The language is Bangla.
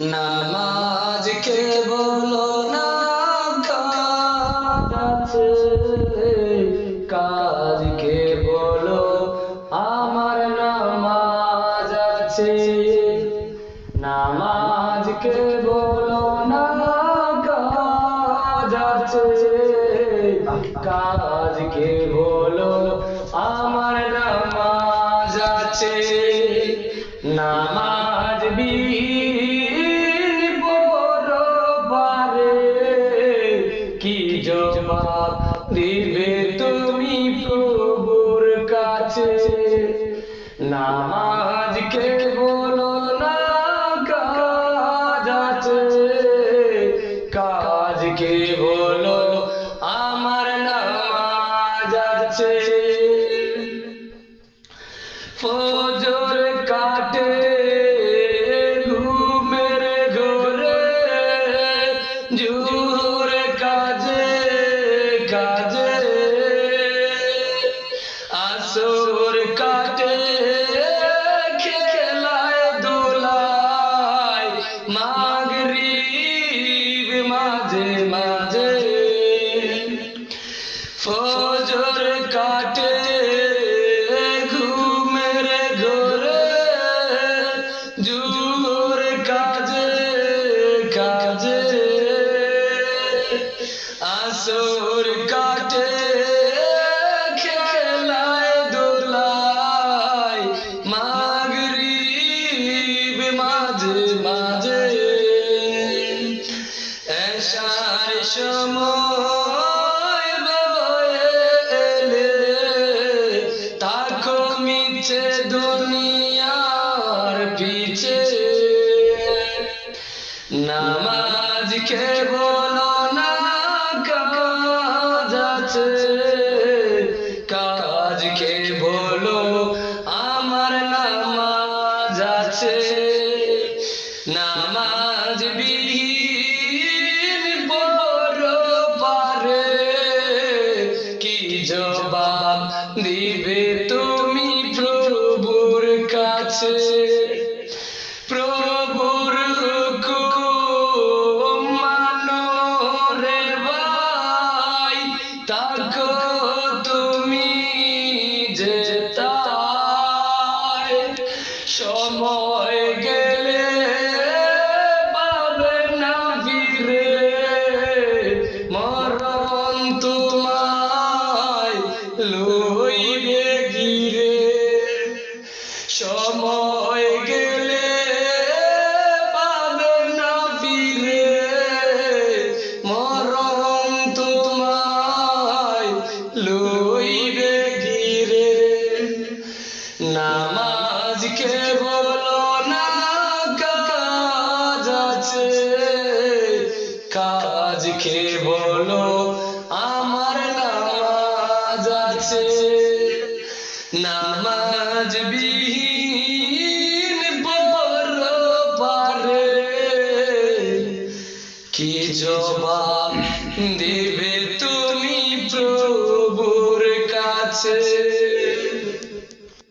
নামাজ কে বলো না, কাজ কে বলো আমার নামাজ আছে। নামাজ কে বলো না, কাজ আছে। কাজ কে বলো আমার নামাজ আছে। নামাজ বিহীন জবাব দিবে তুমি প্রভুর কাছে নামাজ কে বলো না কাজ আছে বলো আমার নামাজ আছে ফজর কাটে ঘুমের ঘরে জোর আসর কাটে খেলায় দোলায়। মাগরিব মাঝে মাঝে ফজর কাটে মাঝে মাঝে এসার সময় এলে মিছে দুনিয়ার পিছে। নামাজ কে বলো না কাজ আছে। কাজ কে বলো আমার নামাজ আছে। Hello. আছে নামাজ বিহীন পারে। কি জবাব দেবে তুমি প্রভুর কাছে?